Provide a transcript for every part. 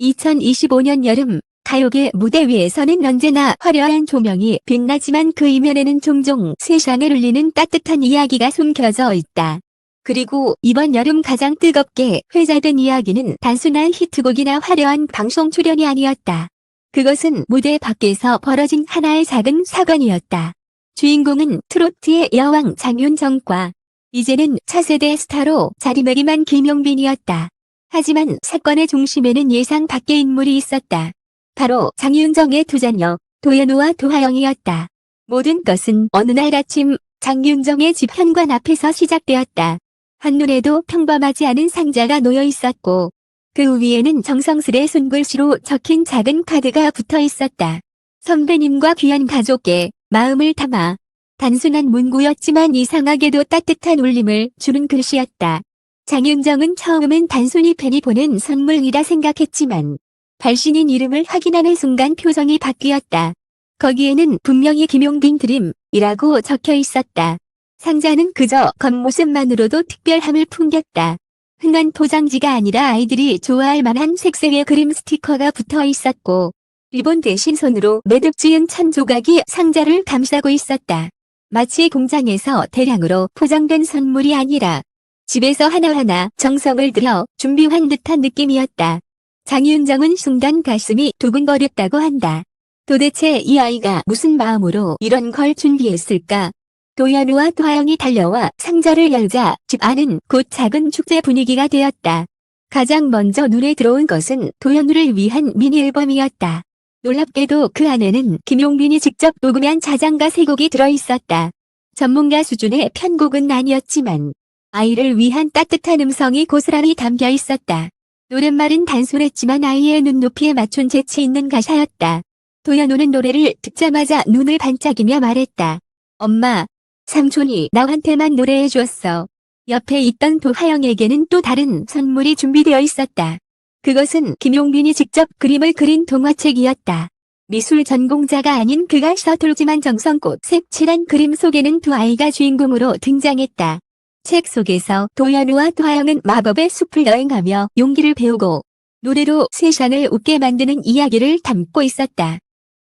2025년 여름 가요계 무대 위에서는 언제나 화려한 조명이 빛나지만 그 이면에는 종종 세상을 울리는 따뜻한 이야기가 숨겨져 있다. 그리고 이번 여름 가장 뜨겁게 회자된 이야기는 단순한 히트곡이나 화려한 방송 출연이 아니었다. 그것은 무대 밖에서 벌어진 하나의 작은 사건이었다. 주인공은 트로트의 여왕 장윤정과 이제는 차세대 스타로 자리매김한 김용빈이었다. 하지만 사건의 중심에는 예상 밖의 인물이 있었다. 바로 장윤정의 두 자녀 도연우와 도하영이었다. 모든 것은 어느 날 아침 장윤정의 집 현관 앞에서 시작되었다. 한눈에도 평범하지 않은 상자가 놓여 있었고 그 위에는 정성스레 손글씨로 적힌 작은 카드가 붙어 있었다. 선배님과 귀한 가족께 마음을 담아 단순한 문구였지만 이상하게도 따뜻한 울림을 주는 글씨였다. 장윤정은 처음엔 단순히 팬이 보낸 선물이라 생각했지만 발신인 이름을 확인하는 순간 표정이 바뀌었다. 거기에는 분명히 김용빈 드림이라고 적혀 있었다. 상자는 그저 겉모습만으로도 특별함을 풍겼다. 흔한 포장지가 아니라 아이들이 좋아할 만한 색색의 그림 스티커가 붙어 있었고 리본 대신 손으로 매듭 지은 천 조각이 상자를 감싸고 있었다. 마치 공장에서 대량으로 포장된 선물이 아니라 집에서 하나하나 정성을 들여 준비한 듯한 느낌이었다. 장윤정은 순간 가슴이 두근거렸다고 한다. 도대체 이 아이가 무슨 마음으로 이런 걸 준비했을까? 도연우와 도하영이 달려와 상자를 열자 집 안은 곧 작은 축제 분위기가 되었다. 가장 먼저 눈에 들어온 것은 도연우를 위한 미니 앨범이었다. 놀랍게도 그 안에는 김용빈이 직접 녹음한 자장가 세 곡이 들어있었다. 전문가 수준의 편곡은 아니었지만 아이를 위한 따뜻한 음성이 고스란히 담겨 있었다. 노랫말은 단순했지만 아이의 눈높이에 맞춘 재치 있는 가사였다. 도연우는 노래를 듣자마자 눈을 반짝이며 말했다. 엄마, 삼촌이 나한테만 노래해 주었어. 옆에 있던 도하영에게는 또 다른 선물이 준비되어 있었다. 그것은 김용빈이 직접 그림을 그린 동화책이었다. 미술 전공자가 아닌 그가 서툴지만 정성껏 색칠한 그림 속에는 두 아이가 주인공으로 등장했다. 책 속에서 도연우와 도하영은 마법의 숲을 여행하며 용기를 배우고 노래로 세상을 웃게 만드는 이야기를 담고 있었다.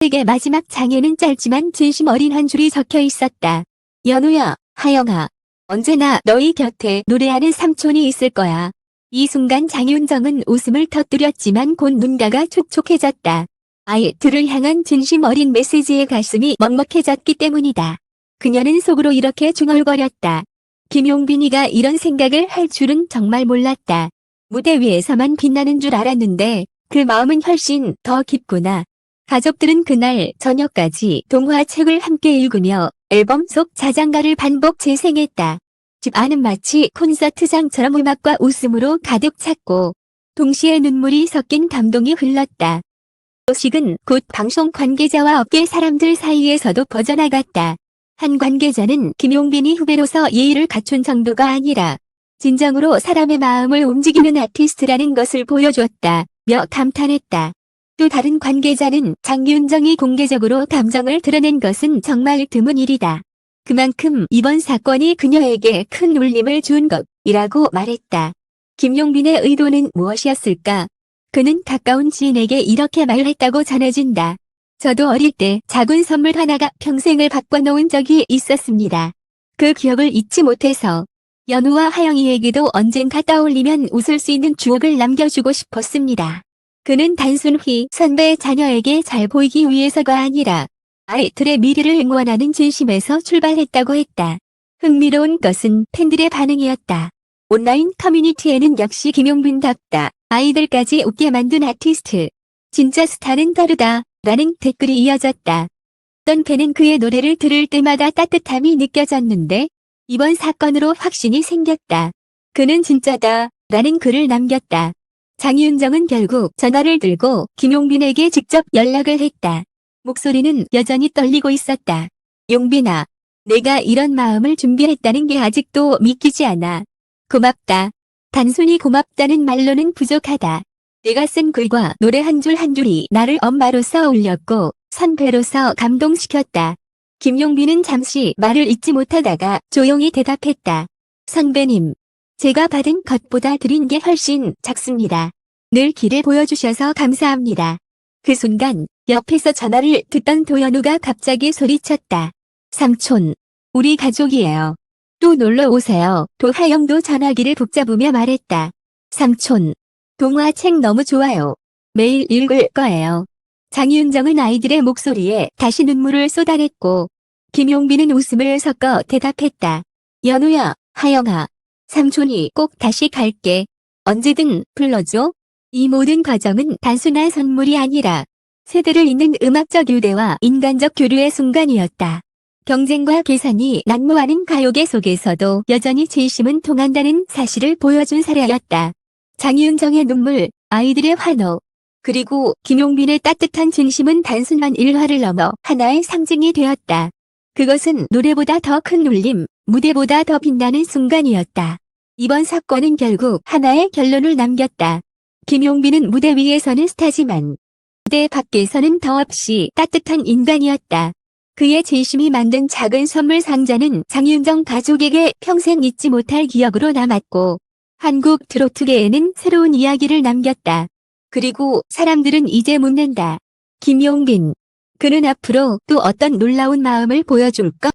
책의 마지막 장에는 짧지만 진심 어린 한 줄이 적혀 있었다. 연우야, 하영아, 언제나 너희 곁에 노래하는 삼촌이 있을 거야. 이 순간 장윤정은 웃음을 터뜨렸지만 곧 눈가가 촉촉해졌다. 아이들을 향한 진심 어린 메시지에 가슴이 먹먹해졌기 때문이다. 그녀는 속으로 이렇게 중얼거렸다. 김용빈이가 이런 생각을 할 줄은 정말 몰랐다. 무대 위에서만 빛나는 줄 알았는데 그 마음은 훨씬 더 깊구나. 가족들은 그날 저녁까지 동화책을 함께 읽으며 앨범 속 자장가를 반복 재생했다. 집 안은 마치 콘서트장처럼 음악과 웃음으로 가득 찼고 동시에 눈물이 섞인 감동이 흘렀다. 소식은 곧 방송 관계자와 업계 사람들 사이에서도 퍼져나갔다. 한 관계자는 김용빈이 후배로서 예의를 갖춘 정도가 아니라 진정으로 사람의 마음을 움직이는 아티스트라는 것을 보여줬다. 며 감탄했다. 또 다른 관계자는 장윤정이 공개적으로 감정을 드러낸 것은 정말 드문 일이다. 그만큼 이번 사건이 그녀에게 큰 울림을 준 것이라고 말했다. 김용빈의 의도는 무엇이었을까? 그는 가까운 지인에게 이렇게 말했다고 전해진다. 저도 어릴 때 작은 선물 하나가 평생을 바꿔놓은 적이 있었습니다. 그 기억을 잊지 못해서 연우와 하영이에게도 언젠가 떠올리면 웃을 수 있는 추억을 남겨주고 싶었습니다. 그는 단순히 선배의 자녀에게 잘 보이기 위해서가 아니라 아이들의 미래를 응원하는 진심에서 출발했다고 했다. 흥미로운 것은 팬들의 반응이었다. 온라인 커뮤니티에는 역시 김용빈답다. 아이들까지 웃게 만든 아티스트. 진짜 스타는 다르다. 라는 댓글이 이어졌다. 팬은 그의 노래를 들을 때마다 따뜻함이 느껴졌는데 이번 사건으로 확신이 생겼다. 그는 진짜다. 라는 글을 남겼다. 장윤정은 결국 전화를 들고 김용빈에게 직접 연락을 했다. 목소리는 여전히 떨리고 있었다. 용빈아, 내가 이런 마음을 준비했다는 게 아직도 믿기지 않아. 고맙다. 단순히 고맙다는 말로는 부족하다. 내가 쓴 글과 노래 한 줄 한 줄이 나를 엄마로서 울렸고 선배로서 감동시켰다. 김용빈은 잠시 말을 잇지 못하다가 조용히 대답했다. 선배님, 제가 받은 것보다 드린 게 훨씬 작습니다. 늘 길을 보여주셔서 감사합니다. 그 순간 옆에서 전화를 듣던 도연우가 갑자기 소리쳤다. 삼촌, 우리 가족이에요. 또 놀러 오세요. 도하영도 전화기를 붙잡으며 말했다. 삼촌, 동화 책 너무 좋아요. 매일 읽을 거예요. 장윤정은 아이들의 목소리에 다시 눈물을 쏟아냈고, 김용빈은 웃음을 섞어 대답했다. 연우야, 하영아, 삼촌이 꼭 다시 갈게. 언제든 불러줘. 이 모든 과정은 단순한 선물이 아니라 세대를 잇는 음악적 유대와 인간적 교류의 순간이었다. 경쟁과 계산이 난무하는 가요계 속에서도 여전히 진심은 통한다는 사실을 보여준 사례였다. 장윤정의 눈물, 아이들의 환호, 그리고 김용빈의 따뜻한 진심은 단순한 일화를 넘어 하나의 상징이 되었다. 그것은 노래보다 더 큰 울림, 무대보다 더 빛나는 순간이었다. 이번 사건은 결국 하나의 결론을 남겼다. 김용빈은 무대 위에서는 스타지만 무대 밖에서는 더없이 따뜻한 인간이었다. 그의 진심이 만든 작은 선물 상자는 장윤정 가족에게 평생 잊지 못할 기억으로 남았고 한국 트로트계에는 새로운 이야기를 남겼다. 그리고 사람들은 이제 묻는다. 김용빈. 그는 앞으로 또 어떤 놀라운 마음을 보여줄까?